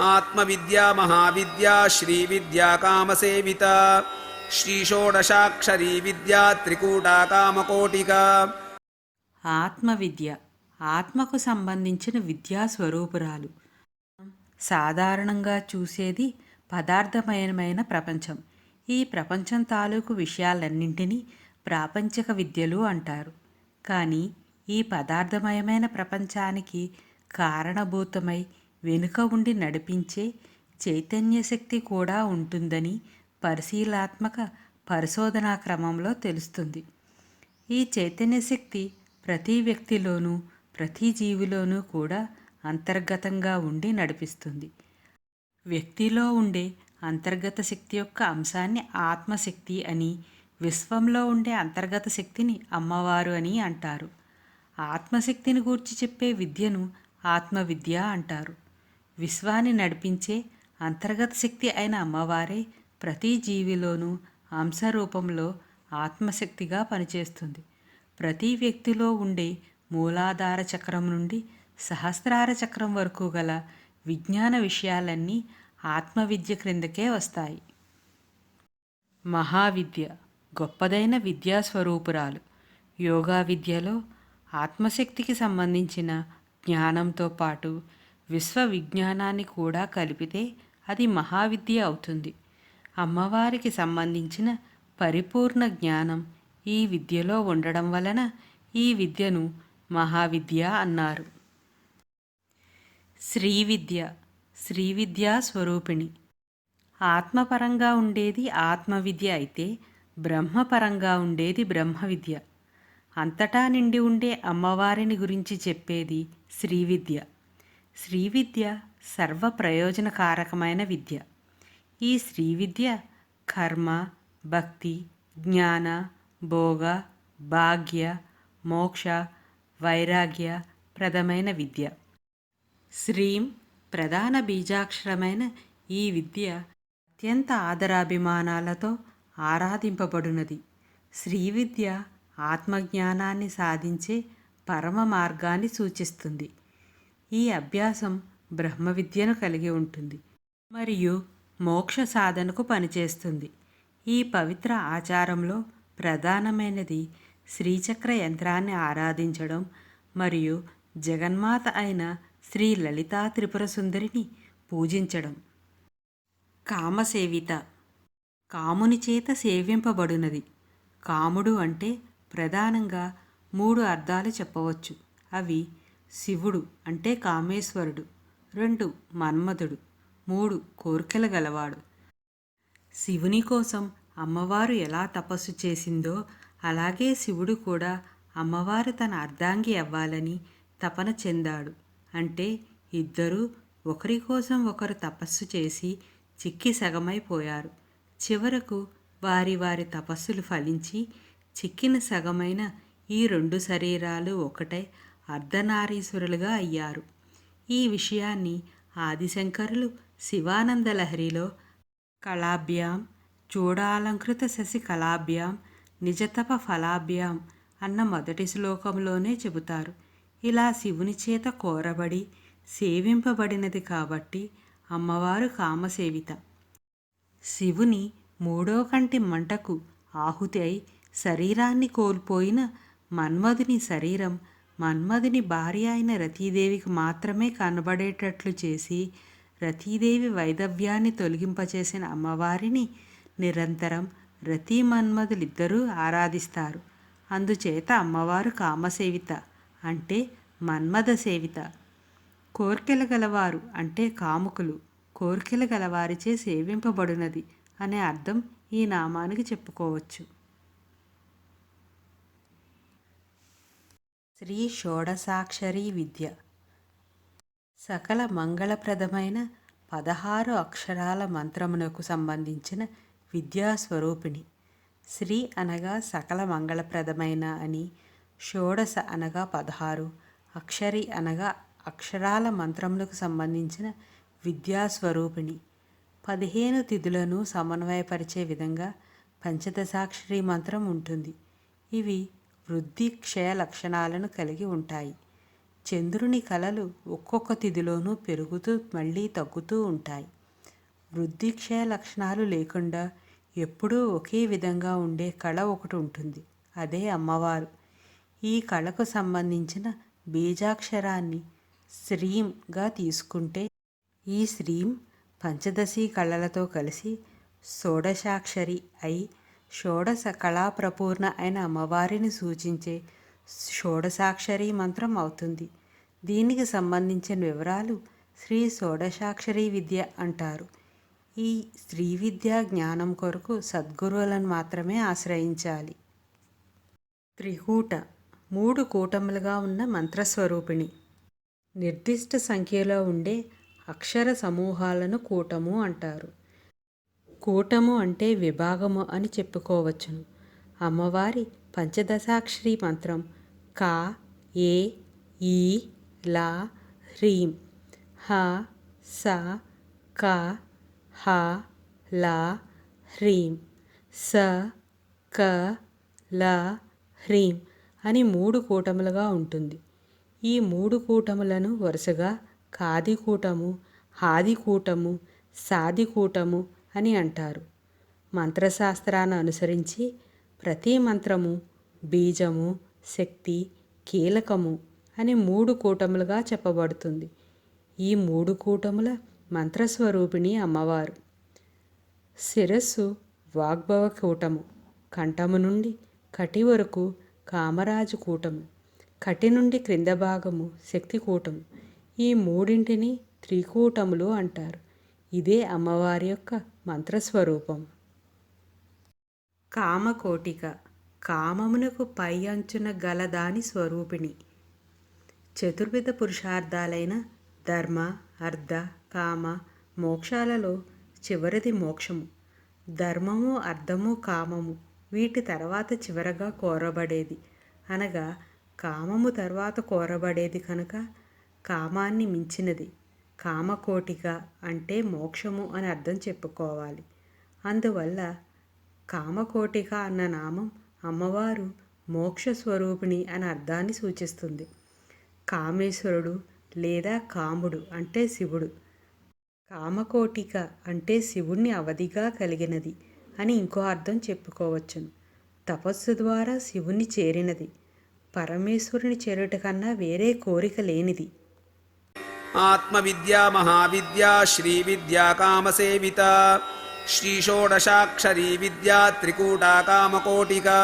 ఆత్మవిద్యా మహావిద్యా శ్రీవిద్యా కామసేవిత శ్రీషోడశాక్షరీ విద్యా త్రికూటా కామకోటిక. ఆత్మవిద్య ఆత్మకు సంబంధించిన విద్యా స్వరూపురాలు సాధారణంగా చూసేది పదార్థమయమైన ప్రపంచం. ఈ ప్రపంచం తాలూకు విషయాలన్నింటినీ ప్రాపంచిక విద్యలు అంటారు. కానీ ఈ పదార్థమయమైన ప్రపంచానికి కారణభూతమై వెనుక ఉండి నడిపించే చైతన్య శక్తి కూడా ఉంటుందని పరిశీలాత్మక పరిశోధనా క్రమంలో తెలుస్తుంది. ఈ చైతన్య శక్తి ప్రతి వ్యక్తిలోనూ ప్రతి జీవిలోనూ కూడా అంతర్గతంగా ఉండి నడిపిస్తుంది. వ్యక్తిలో ఉండే అంతర్గత శక్తి యొక్క అంశాన్ని ఆత్మశక్తి అని విశ్వంలో ఉండే అంతర్గత శక్తిని అమ్మవారు అని అంటారు. ఆత్మశక్తిని గూర్చి చెప్పే విద్యను ఆత్మవిద్య అంటారు. విశ్వాన్ని నడిపించే అంతర్గత శక్తి అయిన అమ్మవారే ప్రతి జీవిలోనూ అంశ రూపంలో ఆత్మశక్తిగా పనిచేస్తుంది. ప్రతి వ్యక్తిలో ఉండే మూలాధార చక్రం నుండి సహస్రార చక్రం వరకు గల విజ్ఞాన విషయాలన్నీ ఆత్మవిద్య క్రిందకే వస్తాయి. మహావిద్య గొప్పదైన విద్యా స్వరూపురాలు. యోగా విద్యలో ఆత్మశక్తికి సంబంధించిన జ్ఞానంతో పాటు విశ్వ విజ్ఞానాన్ని కూడా కలిపితే అది మహావిద్య అవుతుంది. అమ్మవారికి సంబంధించిన పరిపూర్ణ జ్ఞానం ఈ విద్యలో ఉండడం వలన ఈ విద్యను మహావిద్య అన్నారు. శ్రీ విద్య శ్రీ విద్యా స్వరూపిణి ఆత్మపరంగా ఉండేది ఆత్మవిద్య అయితే బ్రహ్మపరంగా ఉండేది బ్రహ్మ విద్య అంతటా నిండి ఉండే అమ్మవారిని గురించి చెప్పేది శ్రీవిద్య. శ్రీవిద్య సర్వ ప్రయోజనకారకమైన విద్య. ఈ శ్రీవిద్య కర్మ భక్తి జ్ఞాన భోగ భాగ్య మోక్ష వైరాగ్య ప్రదమైన విద్య. శ్రీం ప్రధాన బీజాక్షరమైన ఈ విద్య అత్యంత ఆదరాభిమానాలతో ఆరాధింపబడునది. శ్రీవిద్య ఆత్మజ్ఞానాన్ని సాధించే పరమ మార్గాన్ని సూచిస్తుంది. ఈ అభ్యాసం బ్రహ్మ విద్యను కలిగి ఉంటుంది. మరియు మోక్ష సాధనకు పనిచేస్తుంది. ఈ పవిత్ర ఆచారంలో ప్రధానమైనది శ్రీచక్ర యంత్రాన్ని ఆరాధించడం మరియు జగన్మాత అయిన శ్రీ లలితా త్రిపుర సుందరిని పూజించడం. కామసేవిత. కాముని చేత సేవింపబడినది. కాముడు అంటే ప్రధానంగా మూడు అర్థాలు చెప్పవచ్చు. అవి శివుడు అంటే కామేశ్వరుడు రెండు మన్మధుడు మూడు కోరికలు గలవాడు. శివుని కోసం అమ్మవారు ఎలా తపస్సు చేసిందో అలాగే శివుడు కూడా అమ్మవారు తన అర్ధాంగి అవ్వాలని తపన చెందాడు. అంటే ఇద్దరూ ఒకరి కోసం ఒకరు తపస్సు చేసి చిక్కి సగమైపోయారు. చివరకు వారి వారి తపస్సులు ఫలించి చిక్కిన సగమైన ఈ రెండు శరీరాలు ఒకటై అర్ధనారీశ్వరులుగా అయ్యారు. ఈ విషయాన్ని ఆదిశంకరులు శివానంద లహరిలో కళాభ్యాం చూడాలంకృత శశి కళాభ్యాం నిజతప ఫలాభ్యాం అన్న మొదటి శ్లోకంలోనే చెబుతారు. ఇలా శివుని చేత కోరబడి సేవింపబడినది కాబట్టి అమ్మవారు కామసేవిత. శివుని మూడో కంటి మంటకు ఆహుతి అయి శరీరాన్ని కోల్పోయిన మన్మధుని శరీరం మన్మధుని భార్య అయిన రతీదేవికి మాత్రమే కనబడేటట్లు చేసి రతీదేవి వైదవ్యాన్ని తొలగింపచేసిన అమ్మవారిని నిరంతరం రతీ మన్మధులిద్దరూ ఆరాధిస్తారు. అందుచేత అమ్మవారు కామసేవిత అంటే మన్మథ సేవిత. కోర్కెల గలవారు అంటే కాముకులు. కోర్కెల గలవారిచే సేవింపబడినది అనే అర్థం ఈ నామానికి చెప్పుకోవచ్చు. శ్రీ షోడసాక్షరి విద్య. సకల మంగళప్రదమైన పదహారు అక్షరాల మంత్రమునకు సంబంధించిన విద్యా స్వరూపిణి శ్రీ అనగా సకల మంగళప్రదమైన అని షోడశ అనగా పదహారు అక్షరి అనగా అక్షరాల మంత్రములకు సంబంధించిన విద్యాస్వరూపిణి. పదిహేను తిథులను సమన్వయపరిచే విధంగా పంచదశాక్షరి మంత్రం ఉంటుంది. ఇవి వృద్ధి క్షయ లక్షణాలను కలిగి ఉంటాయి. చంద్రుని కళలు ఒక్కొక్క తిథిలోనూ పెరుగుతూ మళ్ళీ తగ్గుతూ ఉంటాయి. వృద్ధి క్షయ లక్షణాలు లేకుండా ఎప్పుడూ ఒకే విధంగా ఉండే కళ ఒకటి ఉంటుంది. అదే అమ్మవారు. ఈ కళకు సంబంధించిన బీజాక్షరాన్ని శ్రీంగా తీసుకుంటే ఈ శ్రీం పంచదశి కళలతో కలిసి షోడశాక్షరి అయి షోడశ కళాప్రపూర్ణ అయిన అమ్మవారిని సూచించే షోడశాక్షరి మంత్రం అవుతుంది. దీనికి సంబంధించిన వివరాలు శ్రీ షోడశాక్షరి విద్య అంటారు. ఈ స్త్రీ విద్యా జ్ఞానం కొరకు సద్గురువులను మాత్రమే ఆశ్రయించాలి. త్రికూట మూడు కూటములుగా ఉన్న మంత్రస్వరూపిణి. నిర్దిష్ట సంఖ్యలో ఉండే అక్షర సమూహాలను కూటము అంటారు. కూటము అంటే విభాగము అని చెప్పుకోవచ్చును. అమ్మవారి పంచదశాక్షరి మంత్రం కా ఏ ఈ లా హ్రీం హ స క హ లా హ్రీం స క ల హ్రీం అని మూడు కూటములుగా ఉంటుంది. ఈ మూడు కూటములను వరుసగా కాది కూటము హాది కూటము సాది కూటము అని అంటారు. మంత్రశాస్త్రాన్ని అనుసరించి ప్రతి మంత్రము బీజము శక్తి కీలకము అని మూడు కూటములుగా చెప్పబడుతుంది. ఈ మూడు కూటముల మంత్రస్వరూపిణి అమ్మవారు. శిరస్సు వాగ్భవ కూటము కంఠము నుండి కటి వరకు కామరాజు కూటము కటి నుండి క్రింద భాగము శక్తి కూటము. ఈ మూడింటిని త్రికూటములు అంటారు. ఇదే అమ్మవారి యొక్క మంత్రస్వరూపం. కామకోటిక కామమునకు పై అంచున గల దాని స్వరూపిణి. చతుర్విధ పురుషార్థాలైన ధర్మ అర్ధ కామ మోక్షాలలో చివరిది మోక్షము. ధర్మము అర్థము కామము వీటి తర్వాత చివరగా కోరబడేది. అనగా కామము తర్వాత కోరబడేది కనుక కామాన్ని మించినది. కామకోటిక అంటే మోక్షము అని అర్థం చెప్పుకోవాలి. అందువల్ల కామకోటిక అన్న నామం అమ్మవారు మోక్ష స్వరూపిణి అనే అర్థాన్ని సూచిస్తుంది. కామేశ్వరుడు లేదా కాముడు అంటే శివుడు. కామకోటిక అంటే శివుణ్ణి అవధిగా కలిగినది అని ఇంకో అర్థం చెప్పుకోవచ్చును. తపస్సు ద్వారా శివుణ్ణి చేరినది. పరమేశ్వరుని చేరుట కన్నా వేరే కోరిక లేనిది. आत्मविद्या महाविद्या श्रीविद्या कामसेविता श्रीषोडशाक्षरी विद्या त्रिकूटा कामकोटिका